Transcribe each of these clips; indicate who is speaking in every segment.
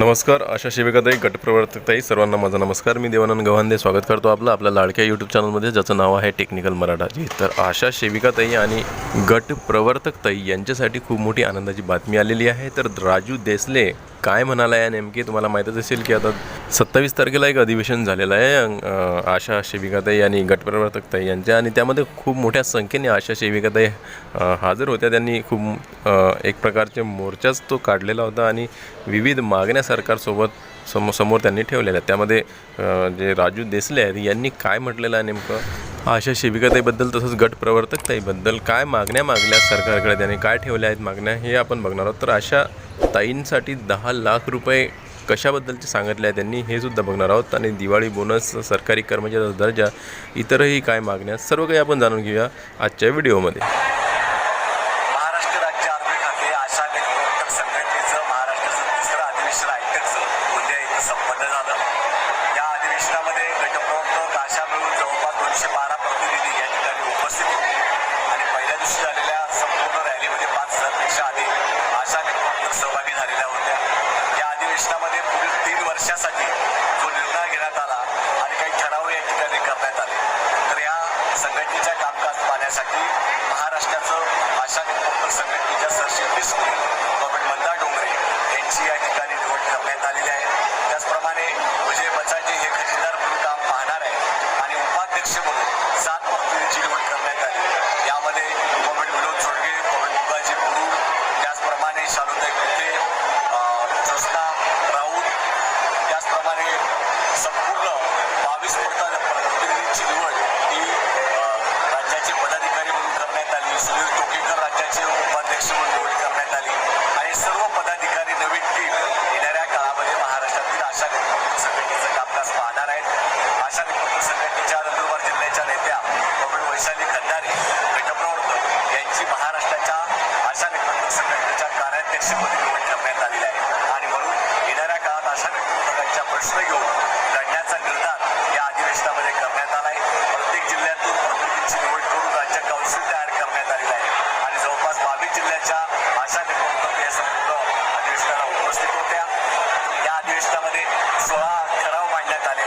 Speaker 1: नमस्कार आशा सेविकाताई गटप्रवर्तकताई सर्वांना माझा नमस्कार. मी देवानंद गव्हांदे स्वागत करतो आपलं आपल्या लाडक्या यूट्यूब चॅनलमध्ये ज्याचं नाव आहे टेक्निकल मराठाजी तर आशा शेविकाताई आणि गट प्रवर्तकताई यांच्यासाठी खूप मोठी आनंदाची बातमी आलेली आहे. तर राजू देसले काय म्हणाला आहे नेमके तुम्हाला माहीतच असेल की आता सत्तावीस तारखेला एक अधिवेशन झालेलं आहे आशा सेविकाताई आणि गटप्रवर्तकताई यांच्या. आणि त्यामध्ये खूप मोठ्या संख्येने आशा सेविकाताई हजर होत्या. त्यांनी खूप एक प्रकारचे मोर्चाच तो काढलेला होता आणि विविध मागण्या सरकारसोबत समो समोर त्यांनी ठेवलेल्या आहेत. त्यामध्ये जे राजू देसले आहेत यांनी काय म्हटलेलं आहे नेमकं? आशा सेविकाताईबद्दल तसंच गट प्रवर्तकताईबद्दल काय मागण्या मागल्या सरकारकडे? त्यांनी काय ठेवल्या आहेत मागण्या? हे आपण बघणार आहोत. तर अशा ताईंसाठी दहा लाख रुपये कशाबद्दलचे सांगितले आहे त्यांनी हे सुद्धा बघणार आहोत. आणि दिवाळी बोनस सरकारी कर्मचाऱ्याचा दर्जा इतरही काय मागण्या सर्व काही आपण जाणून घेऊया आजच्या व्हिडिओमध्ये.
Speaker 2: झालेल्या संपूर्ण रॅलीमध्ये पाच हजारपेक्षा अधिक आशा सहभागी झालेल्या होत्या. अधिवेशनामध्ये पुढील तीन वर्षासाठी जो निर्णय घेण्यात आला आणि काही ठराव या ठिकाणी करण्यात आले. तर या संघटनेच्या कामकाज पाहण्यासाठी महाराष्ट्राचं आशा गटप्रवर्तक संघटनेच्या सरचिटणीस डॉक्टर मंदा डोंगरे यांची या ठिकाणी निवड करण्यात आलेली आहे. त्याचप्रमाणे विजय बचाटे हे खजिनदार म्हणून काम पाहणार आहे आणि उपाध्यक्ष म्हणून सात प्रतिनिधींची निवड करण्यात आली. संपूर्ण बावीस प्रतिनिधींची निवड ही राज्याचे पदाधिकारी म्हणून करण्यात आली. सुनील टोकेकर राज्याचे उपाध्यक्ष म्हणून निवड करण्यात आली. आणि सर्व पदाधिकारी नवीन टीम येणाऱ्या काळामध्ये महाराष्ट्रातील आशा गटप्रवर्तक संघटनेचं कामकाज पाहणार आहेत. आशा गटप्रवर्तक संघटनेच्या नंदुरबार जिल्ह्याच्या नेत्या डॉक्टर वैशाली खंडारे गटप्रवर्तक यांची महाराष्ट्राच्या आशा गटप्रवर्तक संघटनेच्या कार्याध्यक्षपदी निवड करण्यात आलेली आहे. आणि म्हणून येणाऱ्या काळात आशा गटप्रवर्तकांच्या प्रश्न घेऊन जिल्ह्याच्या आशा गटप्रवर्तक या संपूर्ण अधिवेशनाला उपस्थित होत्या. या अधिवेशनामध्ये सोळा ठराव मांडण्यात आले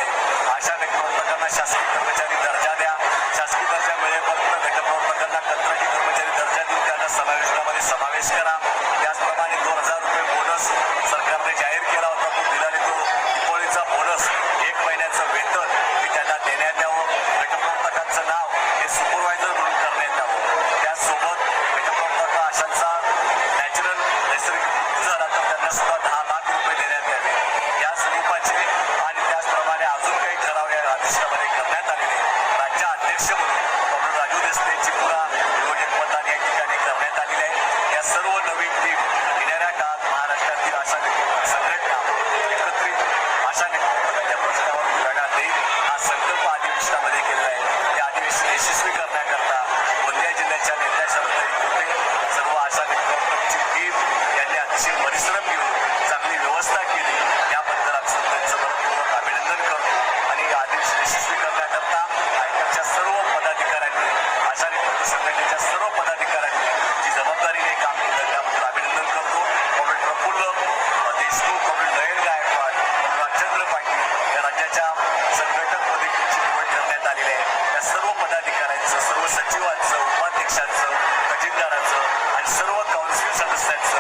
Speaker 2: आशा गटप्रवर्तकांना शासकीय कर्मचारी दर्जा द्या. शासकीय दर्जा मिळेपर्यंत गटप्रवर्तकांना कंत्राटी कर्मचारी दर्जा देऊन त्यांना समावेशनामध्ये समावेश करा. त्याचप्रमाणे दोन हजार रुपये बोनस सरकारने जाहीर केला होता. तो दिला संघटना एकत्रित आशा गटप्रवर्तकांच्या प्रश्नावर लढा देईल. हा संघ या सर्व पदाधिकाऱ्यांचं सर्व सचिवांचं उपाध्यक्षांचं खजिनदाराचं आणि सर्व काउन्सिल सदस्यांचं